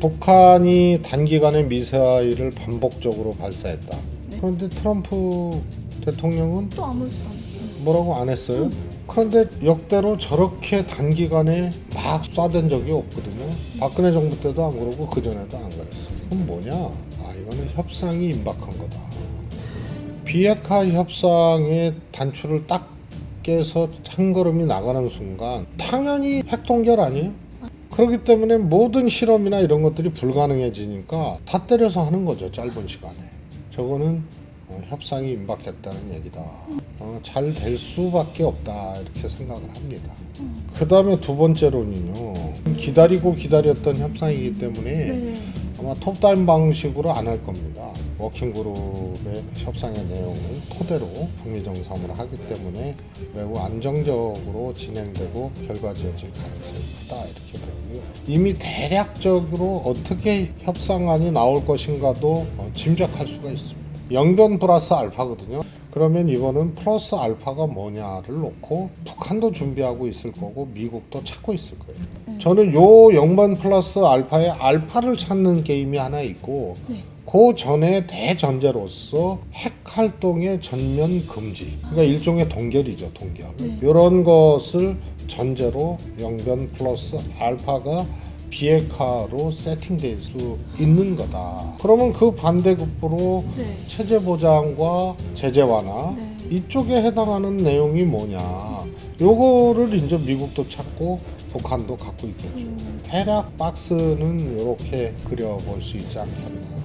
북한이 단기간에 미사일을 반복적으로 발사했다. 네. 그런데 트럼프 대통령은 또 아무렇지 않게. 뭐라고 안 했어요. 그런데 역대로 저렇게 단기간에 막 쏴댄 적이 없거든요. 박근혜 정부 때도 안 그러고 그 전에도 안 그랬어. 그럼 뭐냐? 아 이거는 협상이 임박한 거다. 비핵화 협상의 단추를 딱 깨서 한 걸음이 나가는 순간 당연히 핵 동결 아니에요? 그렇기 때문에 모든 실험이나 이런 것들이 불가능해지니까 다 때려서 하는 거죠 짧은 시간에. 저거는 어, 협상이 임박했다는 얘기다. 어, 잘 될 수밖에 없다 이렇게 생각을 합니다. 그 다음에 두 번째로는요. 기다리고 기다렸던 협상이기 때문에 네. 아마 톱다운 방식으로 안 할 겁니다. 워킹그룹의 협상의 내용을 토대로 북미 정상으로 하기 때문에 매우 안정적으로 진행되고 결과 지어질 가능성이 크다 이렇게 보고요. 이미 대략적으로 어떻게 협상안이 나올 것인가도 어, 짐작할 수가 있습니다. 영변 플러스 알파거든요. 그러면 이거는 플러스 알파가 뭐냐를 놓고 북한도 준비하고 있을 거고 미국도 찾고 있을 거예요. 네. 저는 요 영번 플러스 알파의 알파를 찾는 게임이 하나 있고 네. 그 전에 대전제로서 핵 활동의 전면 금지. 그러니까 일종의 동결이죠, 동결. 네. 이런 것을 전제로 영변 플러스 알파가 비핵화로 세팅될 수 있는 거다. 그러면 그 반대급부로 네. 체제 보장과 제재 완화 네. 이쪽에 해당하는 내용이 뭐냐. 요거를 이제 미국도 찾고 북한도 갖고 있겠죠. 음. 대략 박스는 이렇게 그려볼 수 있지 않겠나